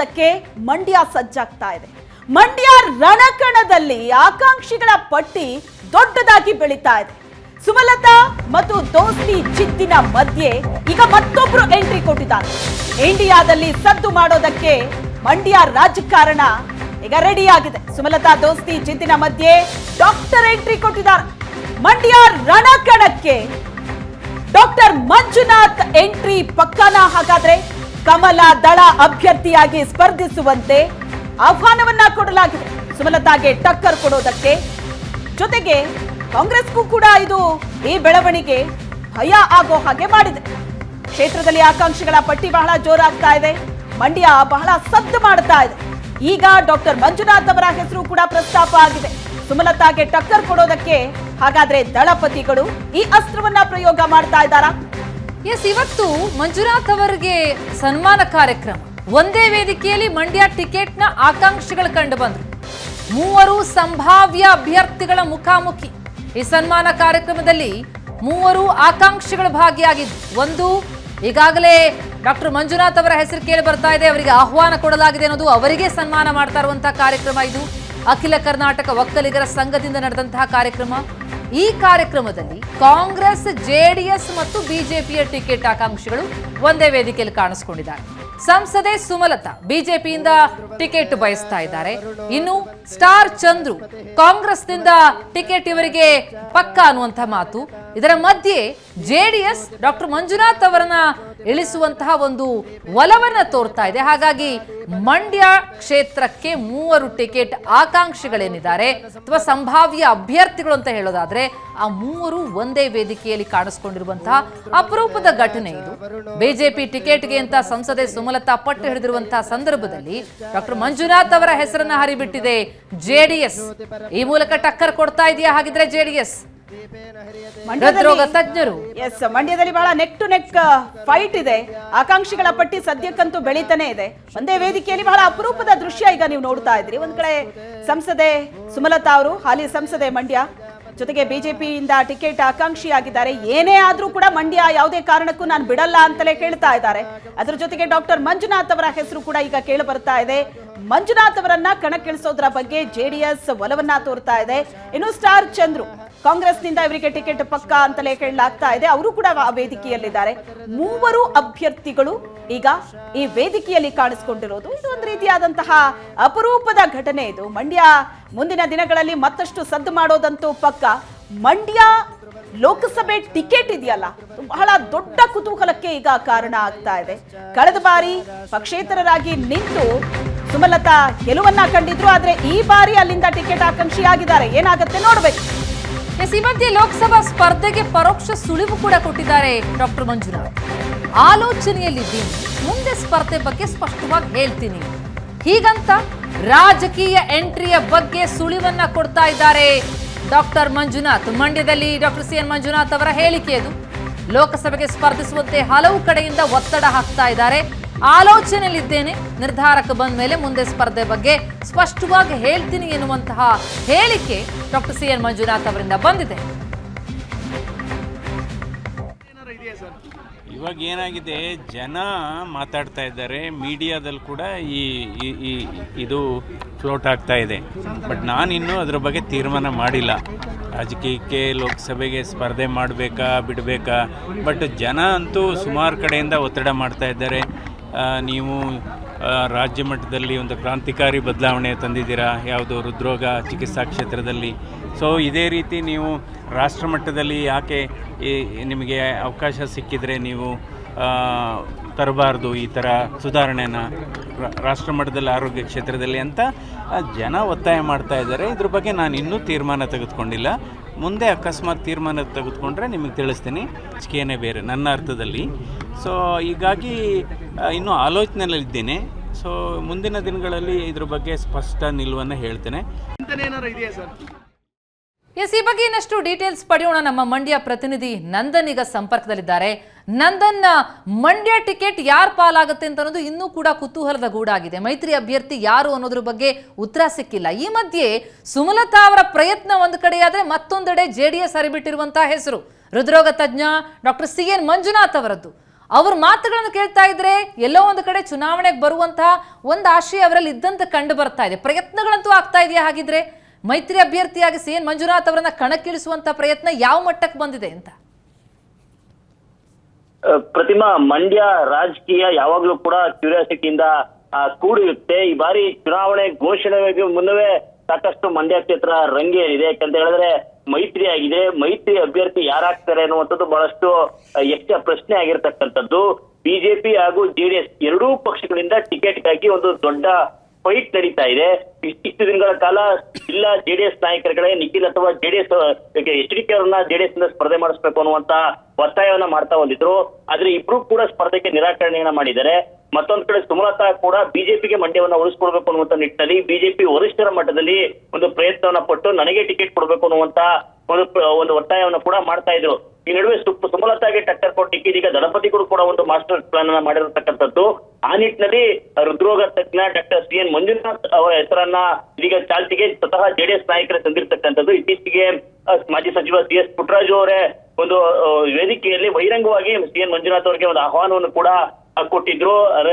ಮಾಡೋದಕ್ಕೆ ಮಂಡ್ಯ ಸಜ್ಜಾಗ್ತಾ ಇದೆ. ಮಂಡ್ಯ ರಣಕಣದಲ್ಲಿ ಆಕಾಂಕ್ಷಿಗಳ ಪಟ್ಟಿ ದೊಡ್ಡದಾಗಿ ಬೆಳೀತಾ ಇದೆ. ಸುಮಲತಾ ಮತ್ತು ದೋಸ್ತಿ ಚಿತ್ತಿನ ಮಧ್ಯೆ ಈಗ ಮತ್ತೊಬ್ರು ಎಂಟ್ರಿ ಕೊಟ್ಟಿದ್ದಾರೆ. ಇಂಡಿಯಾದಲ್ಲಿ ಸದ್ದು ಮಾಡೋದಕ್ಕೆ ಮಂಡ್ಯ ರಾಜಕಾರಣ ಈಗ ರೆಡಿ ಆಗಿದೆ ಸುಮಲತಾ, ದೋಸ್ತಿ ಚಿತ್ತಿನ ಮಧ್ಯೆ ಡಾಕ್ಟರ್ ಎಂಟ್ರಿ ಕೊಟ್ಟಿದ್ದಾರೆ. ಮಂಡ್ಯ ರಣಕಣಕ್ಕೆ ಡಾಕ್ಟರ್ ಮಂಜುನಾಥ್ ಎಂಟ್ರಿ ಪಕ್ಕನ ಹಾಗಾದ್ರೆ ಕಮಲ ದಳ ಅಭ್ಯರ್ಥಿಯಾಗಿ ಸ್ಪರ್ಧಿಸುವಂತೆ ಆಹ್ವಾನವನ್ನ ಕೊಡಲಾಗಿದೆ. ಸುಮಲತಾಗೆ ಟಕ್ಕರ್ ಕೊಡೋದಕ್ಕೆ ಜೊತೆಗೆ ಕಾಂಗ್ರೆಸ್ಗೂ ಕೂಡ ಇದು ಈ ಬೆಳವಣಿಗೆ ಭಯ ಆಗೋ ಹಾಗೆ ಮಾಡಿದೆ. ಕ್ಷೇತ್ರದಲ್ಲಿ ಆಕಾಂಕ್ಷಿಗಳ ಪಟ್ಟಿ ಬಹಳ ಜೋರಾಗ್ತಾ ಇದೆ. ಮಂಡ್ಯ ಬಹಳ ಸದ್ದು ಮಾಡ್ತಾ ಇದೆ. ಈಗ ಡಾಕ್ಟರ್ ಮಂಜುನಾಥ್ ಅವರ ಹೆಸರು ಕೂಡ ಪ್ರಸ್ತಾಪ ಆಗಿದೆ. ಸುಮಲತಾಗೆ ಟಕ್ಕರ್ ಕೊಡೋದಕ್ಕೆ ಹಾಗಾದ್ರೆ ದಳಪತಿಗಳು ಈ ಅಸ್ತ್ರವನ್ನ ಪ್ರಯೋಗ ಮಾಡ್ತಾ ಇದ್ದಾರಾ? ಎಸ್ ಇವತ್ತು ಮಂಜುನಾಥ್ ಅವರಿಗೆ ಸನ್ಮಾನ ಕಾರ್ಯಕ್ರಮ. ಒಂದೇ ವೇದಿಕೆಯಲ್ಲಿ ಮಂಡ್ಯ ಟಿಕೆಟ್ನ ಆಕಾಂಕ್ಷಿಗಳು ಕಂಡು ಬಂದ್ರು. ಮೂವರು ಸಂಭಾವ್ಯ ಅಭ್ಯರ್ಥಿಗಳ ಮುಖಾಮುಖಿ. ಈ ಸನ್ಮಾನ ಕಾರ್ಯಕ್ರಮದಲ್ಲಿ ಮೂವರು ಆಕಾಂಕ್ಷಿಗಳು ಭಾಗಿಯಾಗಿದ್ದು, ಒಂದು ಈಗಾಗಲೇ ಡಾಕ್ಟರ್ ಮಂಜುನಾಥ್ ಅವರ ಹೆಸರು ಕೇಳಿ ಬರ್ತಾ ಇದೆ, ಅವರಿಗೆ ಆಹ್ವಾನ ಕೊಡಲಾಗಿದೆ ಅನ್ನೋದು ಅವರಿಗೆ ಸನ್ಮಾನ ಮಾಡ್ತಾ ಇರುವಂತಹ ಕಾರ್ಯಕ್ರಮ ಇದು. ಅಖಿಲ ಕರ್ನಾಟಕ ಒಕ್ಕಲಿಗರ ಸಂಘದಿಂದ ನಡೆದಂತಹ ಕಾರ್ಯಕ್ರಮ. ಈ ಕಾರ್ಯಕ್ರಮದಲ್ಲಿ ಕಾಂಗ್ರೆಸ್, ಜೆಡಿಎಸ್ ಮತ್ತು ಬಿಜೆಪಿಯ ಟಿಕೆಟ್ ಆಕಾಂಕ್ಷಿಗಳು ಒಂದೇ ವೇದಿಕೆಯಲ್ಲಿ ಕಾಣಿಸಿಕೊಂಡಿದ್ದಾರೆ. ಸಂಸದೆ ಸುಮಲತಾ ಬಿಜೆಪಿಯಿಂದ ಟಿಕೆಟ್ ಬಯಸ್ತಾ ಇದ್ದಾರೆ. ಇನ್ನು ಸ್ಟಾರ್ ಚಂದ್ರು ಕಾಂಗ್ರೆಸ್ನಿಂದ ಟಿಕೆಟ್ ಇವರಿಗೆ ಪಕ್ಕ ಅನ್ನುವಂತ ಮಾತು. ಇದರ ಮಧ್ಯೆ ಜೆಡಿಎಸ್ ಡಾಕ್ಟರ್ ಮಂಜುನಾಥ್ ಅವರನ್ನ ಇಳಿಸುವಂತಹ ಒಂದು ಒಲವನ್ನು ತೋರ್ತಾ ಇದೆ. ಹಾಗಾಗಿ ಮಂಡ್ಯ ಕ್ಷೇತ್ರಕ್ಕೆ ಮೂವರು ಟಿಕೆಟ್ ಆಕಾಂಕ್ಷಿಗಳೇನಿದ್ದಾರೆ, ಅಥವಾ ಸಂಭಾವ್ಯ ಅಭ್ಯರ್ಥಿಗಳು ಅಂತ ಹೇಳೋದಾದ್ರೆ, ಆ ಮೂವರು ಒಂದೇ ವೇದಿಕೆಯಲ್ಲಿ ಕಾಣಿಸ್ಕೊಂಡಿರುವಂತಹ ಅಪರೂಪದ ಘಟನೆ ಇದು. ಬಿಜೆಪಿ ಟಿಕೆಟ್ಗೆ ಅಂತ ಸಂಸದೆ ಸುಮಲತಾ ಪಟ್ಟು ಹಿಡಿದಿರುವಂತಹ ಸಂದರ್ಭದಲ್ಲಿ ಡಾಕ್ಟರ್ ಮಂಜುನಾಥ್ ಅವರ ಹೆಸರನ್ನ ಹರಿಬಿಟ್ಟಿದೆ ಜೆಡಿಎಸ್. ಈ ಮೂಲಕ ಟಕ್ಕರ್ ಕೊಡ್ತಾ ಇದೆಯಾ? ಹಾಗಿದ್ರೆ ಜೆಡಿಎಸ್. ಹೃದ್ರೋಗ ತಜ್ಞರು. ಎಸ್ ಮಂಡ್ಯದಲ್ಲಿ ಬಹಳ ನೆಕ್ ಟು ನೆಕ್ ಫೈಟ್ ಇದೆ. ಆಕಾಂಕ್ಷಿಗಳ ಪಟ್ಟಿ ಸದ್ಯಕ್ಕಂತೂ ಬೆಳೀತಾನೆ ಇದೆ. ಒಂದೇ ವೇದಿಕೆಯಲ್ಲಿ ಬಹಳ ಅಪರೂಪದ ದೃಶ್ಯ ಈಗ ನೀವು ನೋಡ್ತಾ ಇದ್ರಿ ಒಂದ್ ಕಡೆ ಸಂಸದೆ ಸುಮಲತಾ ಅವರು ಹಾಲಿ ಸಂಸದೆ ಮಂಡ್ಯ. ಜೊತೆಗೆ ಬಿಜೆಪಿಯಿಂದ ಟಿಕೆಟ್ ಆಕಾಂಕ್ಷಿಯಾಗಿದ್ದಾರೆ. ಏನೇ ಆದ್ರೂ ಕೂಡ ಮಂಡ್ಯ ಯಾವುದೇ ಕಾರಣಕ್ಕೂ ನಾನು ಬಿಡಲ್ಲ ಅಂತಲೇ ಕೇಳ್ತಾ ಇದ್ದಾರೆ. ಅದ್ರ ಜೊತೆಗೆ ಡಾಕ್ಟರ್ ಮಂಜುನಾಥ್ ಅವರ ಹೆಸರು ಕೂಡ ಈಗ ಕೇಳಿ ಬರ್ತಾ ಇದೆ. ಮಂಜುನಾಥ್ ಅವರನ್ನ ಕಣಕ್ಕಿಳಿಸೋದ್ರ ಬಗ್ಗೆ ಜೆಡಿಎಸ್ ಒಲವನ್ನ ತೋರ್ತಾ ಇದೆ. ಇನ್ನು ಸ್ಟಾರ್ ಚಂದ್ರು ಕಾಂಗ್ರೆಸ್ನಿಂದ ಇವರಿಗೆ ಟಿಕೆಟ್ ಪಕ್ಕ ಅಂತಲೇ ಹೇಳಲಾಗ್ತಾ ಇದೆ. ಅವರು ಕೂಡ ವೇದಿಕೆಯಲ್ಲಿದ್ದಾರೆ. ಮೂವರು ಅಭ್ಯರ್ಥಿಗಳು ಈಗ ಈ ವೇದಿಕೆಯಲ್ಲಿ ಕಾಣಿಸಿಕೊಂಡಿರೋದು. ಇದು ಒಂದು ರೀತಿಯಾದಂತಹ ಅಪರೂಪದ ಘಟನೆ ಇದು. ಮಂಡ್ಯ ಮುಂದಿನ ದಿನಗಳಲ್ಲಿ ಮತ್ತಷ್ಟು ಸದ್ದು ಮಾಡೋದಂತೂ ಪಕ್ಕ. ಮಂಡ್ಯ ಲೋಕಸಭೆ ಟಿಕೆಟ್ ಇದೆಯಲ್ಲ, ಬಹಳ ದೊಡ್ಡ ಕುತೂಹಲಕ್ಕೆ ಈಗ ಕಾರಣ ಆಗ್ತಾ ಇದೆ. ಕಳೆದ ಬಾರಿ ಪಕ್ಷೇತರರಾಗಿ ನಿಂತು ಸುಮಲತಾ ಗೆಲುವನ್ನ ಕಂಡಿದ್ರು, ಆದ್ರೆ ಈ ಬಾರಿ ಅಲ್ಲಿಂದ ಟಿಕೆಟ್ ಆಕಾಂಕ್ಷಿಯಾಗಿದ್ದಾರೆ. ಏನಾಗುತ್ತೆ ನೋಡ್ಬೇಕು. ಎಸ್ ಈ ಮಧ್ಯೆ ಲೋಕಸಭಾ ಸ್ಪರ್ಧೆಗೆ ಪರೋಕ್ಷ ಸುಳಿವು ಕೂಡ ಕೊಟ್ಟಿದ್ದಾರೆ ಡಾಕ್ಟರ್ ಮಂಜುನಾಥ್. ಆಲೋಚನೆಯಲ್ಲಿದ್ದೀನಿ. ಮುಂದೆ ಸ್ಪರ್ಧೆ ಬಗ್ಗೆ ಸ್ಪಷ್ಟವಾಗಿ ಹೇಳ್ತೀನಿ. ಹೀಗಂತ ರಾಜಕೀಯ ಎಂಟ್ರಿಯ ಬಗ್ಗೆ ಸುಳಿವನ್ನ ಕೊಡ್ತಾ ಇದ್ದಾರೆ ಡಾಕ್ಟರ್ ಮಂಜುನಾಥ್. ಮಂಡ್ಯದಲ್ಲಿ ಡಾಕ್ಟರ್ ಸಿ ಎನ್ ಮಂಜುನಾಥ್ ಅವರ ಹೇಳಿಕೆ ಅದು ಲೋಕಸಭೆಗೆ ಸ್ಪರ್ಧಿಸುವಂತೆ ಹಲವು ಕಡೆಯಿಂದ ಒತ್ತಡ ಹಾಕ್ತಾ ಇದ್ದಾರೆ. ಆಲೋಚನೆಯಲ್ಲಿದ್ದೇನೆ. ನಿರ್ಧಾರಕ್ಕೆ ಬಂದ ಮೇಲೆ ಮುಂದೆ ಸ್ಪರ್ಧೆ ಬಗ್ಗೆ ಸ್ಪಷ್ಟವಾಗಿ ಹೇಳ್ತೀನಿ ಎನ್ನುವಂತಹ ಹೇಳಿಕೆ ಡಾಕ್ಟರ್ ಸಿ ಎನ್ ಮಂಜುನಾಥ್ ಅವರಿಂದ ಬಂದಿದೆ. ಇವಾಗ ಏನಾಗಿದೆ? ಜನ ಮಾತಾಡ್ತಾ ಇದ್ದಾರೆ. ಮೀಡಿಯಾದಲ್ಲಿ ಕೂಡ ಈ ಇದು ಫ್ಲೋಟ್ ಆಗ್ತಾ ಇದೆ. ಬಟ್ ಇನ್ನೂ ಅದ್ರ ಬಗ್ಗೆ ತೀರ್ಮಾನ ಮಾಡಿಲ್ಲ. ರಾಜಕೀಯಕ್ಕೆ, ಲೋಕಸಭೆಗೆ ಸ್ಪರ್ಧೆ ಮಾಡಬೇಕಾ, ಬಿಡಬೇಕಾ? ಬಟ್ ಜನ ಅಂತೂ ಸುಮಾರು ಕಡೆಯಿಂದ ಒತ್ತಡ ಮಾಡ್ತಾ ಇದ್ದಾರೆ. ನೀವು ರಾಜ್ಯ ಮಟ್ಟದಲ್ಲಿ ಒಂದು ಕ್ರಾಂತಿಕಾರಿ ಬದಲಾವಣೆ ತಂದಿದ್ದೀರಾ? ಯಾವುದು, ಹೃದ್ರೋಗ ಚಿಕಿತ್ಸಾ ಕ್ಷೇತ್ರದಲ್ಲಿ? ಸೊ ಇದೇ ರೀತಿ ನೀವು ರಾಷ್ಟ್ರ ಮಟ್ಟದಲ್ಲಿ ಯಾಕೆ ನಿಮಗೆ ಅವಕಾಶ ಸಿಕ್ಕಿದರೆ ನೀವು ತರಬಾರ್ದು ಈ ಥರ ಸುಧಾರಣೆನ ರಾಷ್ಟ್ರ ಮಟ್ಟದಲ್ಲಿ ಆರೋಗ್ಯ ಕ್ಷೇತ್ರದಲ್ಲಿ ಅಂತ ಜನ ಒತ್ತಾಯ ಮಾಡ್ತಾ ಇದ್ದಾರೆ. ಇದ್ರ ಬಗ್ಗೆ ನಾನು ಇನ್ನೂ ತೀರ್ಮಾನ ತೆಗೆದುಕೊಂಡಿಲ್ಲ. ಮುಂದೆ ಅಕಸ್ಮಾತ್ ತೀರ್ಮಾನ ತೆಗೆದುಕೊಂಡ್ರೆ ನಿಮಗೆ ತಿಳಿಸ್ತೀನಿ. ಚಿಕೆನೇ ಬೇರೆ, ನನ್ನ ಅರ್ಥದಲ್ಲಿ. ಸೊ ಹೀಗಾಗಿ ಇನ್ನೂ ಆಲೋಚನೆಯಲ್ಲಿದ್ದೇನೆ. ಸೊ ಮುಂದಿನ ದಿನಗಳಲ್ಲಿ ಇದ್ರ ಬಗ್ಗೆ ಸ್ಪಷ್ಟ ನಿಲುವನ್ನು ಹೇಳ್ತೇನೆ. ಎಸ್, ಈ ಬಗ್ಗೆ ಇನ್ನಷ್ಟು ಡೀಟೇಲ್ಸ್ ಪಡೆಯೋಣ. ನಮ್ಮ ಮಂಡ್ಯ ಪ್ರತಿನಿಧಿ ನಂದನ್ ಈಗ ಸಂಪರ್ಕದಲ್ಲಿದ್ದಾರೆ. ನಂದನ್ ಮಂಡ್ಯ ಟಿಕೆಟ್ ಯಾರು ಪಾಲಾಗುತ್ತೆ ಅಂತ ಅನ್ನೋದು ಇನ್ನೂ ಕೂಡ ಕುತೂಹಲದ ಗೂಡಾಗಿದೆ. ಮೈತ್ರಿ ಅಭ್ಯರ್ಥಿ ಯಾರು ಅನ್ನೋದ್ರ ಬಗ್ಗೆ ಉತ್ತರ ಸಿಕ್ಕಿಲ್ಲ. ಈ ಮಧ್ಯೆ ಸುಮಲತಾ ಅವರ ಪ್ರಯತ್ನ ಒಂದು ಕಡೆಯಾದರೆ ಮತ್ತೊಂದೆಡೆ ಜೆ ಡಿ ಎಸ್ ಅರಿಬಿಟ್ಟಿರುವಂತಹ ಹೆಸರು. ಹೃದ್ರೋಗ ತಜ್ಞ ಡಾಕ್ಟರ್ ಸಿ ಎನ್ ಮಂಜುನಾಥ್ ಅವರದ್ದು. ಅವ್ರ ಮಾತುಗಳನ್ನು ಕೇಳ್ತಾ ಇದ್ರೆ ಎಲ್ಲೋ ಒಂದು ಕಡೆ ಚುನಾವಣೆಗೆ ಬರುವಂತಹ ಒಂದು ಆಶಯ ಅವರಲ್ಲಿ ಇದ್ದಂತೆ ಕಂಡು ಬರ್ತಾ ಇದೆ. ಪ್ರಯತ್ನಗಳಂತೂ ಆಗ್ತಾ ಇದೆಯಾ ಹಾಗಿದ್ರೆ? ಮೈತ್ರಿ ಅಭ್ಯರ್ಥಿಯಾಗಿ ಸಿ ಎನ್ ಮಂಜುನಾಥ್ ಅವರನ್ನ ಕಣಕ್ಕಿಳಿಸುವಂತ ಪ್ರಯತ್ನ ಯಾವ ಮಟ್ಟಕ್ಕೆ ಬಂದಿದೆ ಅಂತ? ಪ್ರತಿಮಾ, ಮಂಡ್ಯ ರಾಜಕೀಯ ಯಾವಾಗ್ಲೂ ಕೂಡ ಕ್ಯೂರಿಯಾಸಿಟಿಯಿಂದ ಕೂಡಿರುತ್ತೆ. ಈ ಬಾರಿ ಚುನಾವಣೆ ಘೋಷಣೆಗೆ ಮುನ್ನವೇ ಸಾಕಷ್ಟು ಮಂಡ್ಯ ಕ್ಷೇತ್ರ ರಂಗೇರಿದೆ ಯಾಕಂತ ಹೇಳಿದ್ರೆ ಮೈತ್ರಿ ಆಗಿದೆ. ಮೈತ್ರಿ ಅಭ್ಯರ್ಥಿ ಯಾರಾಗ್ತಾರೆ ಅನ್ನುವಂಥದ್ದು ಬಹಳಷ್ಟು ಯಕ್ಷ ಪ್ರಶ್ನೆ ಆಗಿರ್ತಕ್ಕಂಥದ್ದು. ಬಿಜೆಪಿ ಹಾಗೂ ಜೆಡಿಎಸ್ ಎರಡೂ ಪಕ್ಷಗಳಿಂದ ಟಿಕೆಟ್ಗಾಗಿ ಒಂದು ದೊಡ್ಡ ಫೈಟ್ ನಡೀತಾ ಇದೆ. ಇಷ್ಟಿಷ್ಟು ದಿನಗಳ ಕಾಲ ಇಲ್ಲ ಜೆಡಿಎಸ್ ಕಡೆ ನಿಖಿಲ್ ಅಥವಾ ಜೆಡಿಎಸ್ ಎಚ್ ಡಿ ಕೆ ಅವರನ್ನ ಜೆಡಿಎಸ್ನಿಂದ ಸ್ಪರ್ಧೆ ಮಾಡಿಸ್ಬೇಕು ಅನ್ನುವಂತ ಒತ್ತಾಯವನ್ನ ಮಾಡ್ತಾ ಬಂದಿದ್ರು. ಆದ್ರೆ ಇಬ್ರು ಕೂಡ ಸ್ಪರ್ಧೆಗೆ ನಿರಾಕರಣೆಯನ್ನ ಮಾಡಿದ್ದಾರೆ. ಮತ್ತೊಂದ್ ಕಡೆ ಸುಮಲತಾ ಕೂಡ ಬಿಜೆಪಿಗೆ ಮಂಡ್ಯವನ್ನ ಉಳಿಸ್ಕೊಡ್ಬೇಕು ಅನ್ನುವಂತ ನಿಟ್ಟಿನಲ್ಲಿ ಬಿಜೆಪಿ ವರಿಷ್ಠರ ಮಟ್ಟದಲ್ಲಿ ಒಂದು ಪ್ರಯತ್ನವನ್ನ ಪಟ್ಟು ನನಗೆ ಟಿಕೆಟ್ ಕೊಡ್ಬೇಕು ಅನ್ನುವಂತ ಒಂದು ಒಂದು ಒತ್ತಾಯವನ್ನ ಕೂಡ ಮಾಡ್ತಾ ಇದ್ರು. ಈ ನಡುವೆ ಸುಮಲತಾಗೆ ಟಕ್ಕರ್ ಕೊಟ್ಟಿಕ್ಕೆ ಇದೀಗ ದಳಪತಿಗಳು ಕೂಡ ಒಂದು ಮಾಸ್ಟರ್ ಪ್ಲಾನ್ ಅನ್ನ ಮಾಡಿರತಕ್ಕಂಥದ್ದು. ಆ ನಿಟ್ಟಿನಲ್ಲಿ ಹೃದ್ರೋಗ ತಜ್ಞ ಡಾಕ್ಟರ್ ಸಿ ಎನ್ ಮಂಜುನಾಥ್ ಅವರ ಹೆಸರನ್ನ ಇದೀಗ ಚಾಲ್ತಿಗೆ ಸ್ವತಃ ಜೆಡಿಎಸ್ ನಾಯಕರೇ ತಂದಿರತಕ್ಕಂಥದ್ದು. ಇತ್ತೀಚೆಗೆ ಮಾಜಿ ಸಚಿವ ಸಿ ಎಸ್ ಅವರೇ ಒಂದು ವೇದಿಕೆಯಲ್ಲಿ ಬಹಿರಂಗವಾಗಿ ಸಿ ಎನ್ ಮಂಜುನಾಥ್ ಅವರಿಗೆ ಒಂದು ಆಹ್ವಾನವನ್ನು ಕೂಡ ಕೊಟ್ಟಿದ್ರು.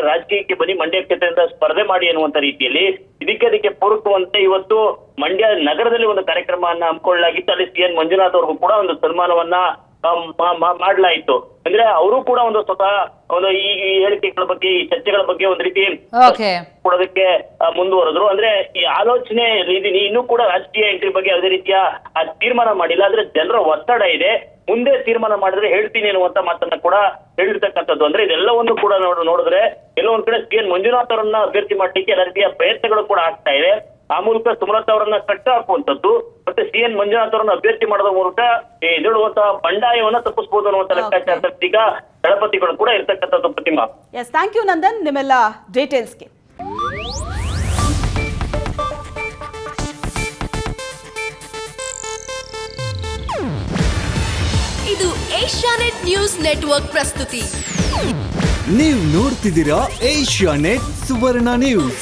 ರಾಜಕೀಯಕ್ಕೆ ಬನ್ನಿ, ಮಂಡ್ಯ ಕ್ಷೇತ್ರದಿಂದ ಸ್ಪರ್ಧೆ ಮಾಡಿ ಅನ್ನುವಂತ ರೀತಿಯಲ್ಲಿ. ಇದಕ್ಕೆ ಅದಕ್ಕೆ ಪೂರಕವಂತೆ ಇವತ್ತು ಮಂಡ್ಯ ನಗರದಲ್ಲಿ ಒಂದು ಕಾರ್ಯಕ್ರಮವನ್ನ ಹಮ್ಮಿಕೊಳ್ಳಲಾಗಿತ್ತು. ಅಲ್ಲಿ ಸಿ ಎನ್ ಮಂಜುನಾಥ್ ಅವ್ರಿಗೂ ಕೂಡ ಒಂದು ಸನ್ಮಾನವನ್ನ ಮಾಡ್ಲಾಯ್ತು. ಅಂದ್ರೆ ಅವರು ಕೂಡ ಒಂದು ಸ್ವತಃ ಒಂದು ಈ ಈ ಹೇಳಿಕೆಗಳ ಬಗ್ಗೆ ಈ ಚರ್ಚೆಗಳ ಬಗ್ಗೆ ಒಂದ್ ರೀತಿ ಓಕೆ ಕೊಡೋದಕ್ಕೆ ಆ, ಮುಂದುವರೆದ್ರು. ಅಂದ್ರೆ ಈ ಆಲೋಚನೆ ರೀತಿ ಇನ್ನೂ ಕೂಡ ರಾಜಕೀಯ ಎಂಟ್ರಿ ಬಗ್ಗೆ ಯಾವುದೇ ರೀತಿಯ ಆ ತೀರ್ಮಾನ ಮಾಡಿಲ್ಲ. ಅಂದ್ರೆ ಜನರ ಒತ್ತಡ ಇದೆ. ಮುಂದೆ ತೀರ್ಮಾನ ಮಾಡಿದ್ರೆ ಹೇಳ್ತೀನಿ ಅನ್ನುವಂತ ಮಾತನ್ನ ಕೂಡ ಹೇಳಿರ್ತಕ್ಕಂಥದ್ದು. ಅಂದ್ರೆ ಇದೆಲ್ಲವನ್ನು ಕೂಡ ನೋಡ್ ನೋಡಿದ್ರೆ ಎಲ್ಲೋ ಒಂದ್ ಕಡೆ ಸಿ ಎನ್ ಮಂಜುನಾಥ್ ಅವರನ್ನ ಅಭ್ಯರ್ಥಿ ಮಾಡ್ಲಿಕ್ಕೆ ಎಲ್ಲ ರೀತಿಯ ಪ್ರಯತ್ನಗಳು ಕೂಡ ಆಗ್ತಾ ಇದೆ ಆ ಮೂಲಕ ಸುಮಲತಾ ಅವರನ್ನ ಕಟ್ಟ ಹಾಕುವಂತದ್ದು ಮತ್ತೆ ಸಿ ಎನ್ ಮಂಜುನಾಥ್ ಅವರನ್ನ ಅಭ್ಯರ್ಥಿ ಮಾಡೋದ್ರ ಮೂಲಕ ಈ ಎದುರುವಂತಹ ಬಂಡಾಯವನ್ನ ತಪ್ಪಿಸಬಹುದು ಅನ್ನುವಂತ ಲೆಕ್ಕಾಚಾರ ಈಗ ದಳಪತಿಗಳು ಕೂಡ ಇರ್ತಕ್ಕಂಥದ್ದು Prathima. Yes thank you Nandan ನಿಮ್ಮೆಲ್ಲ ಡೀಟೇಲ್ಸ್ಗೆ ಇದು ಏಷ್ಯಾನೆಟ್ ನ್ಯೂಸ್ ನೆಟ್ವರ್ಕ್ ಪ್ರಸ್ತುತಿ. ನೀವು ನೋಡ್ತಿದ್ದೀರಾ ಏಷ್ಯಾ ನೆಟ್ ಸುವರ್ಣ ನ್ಯೂಸ್.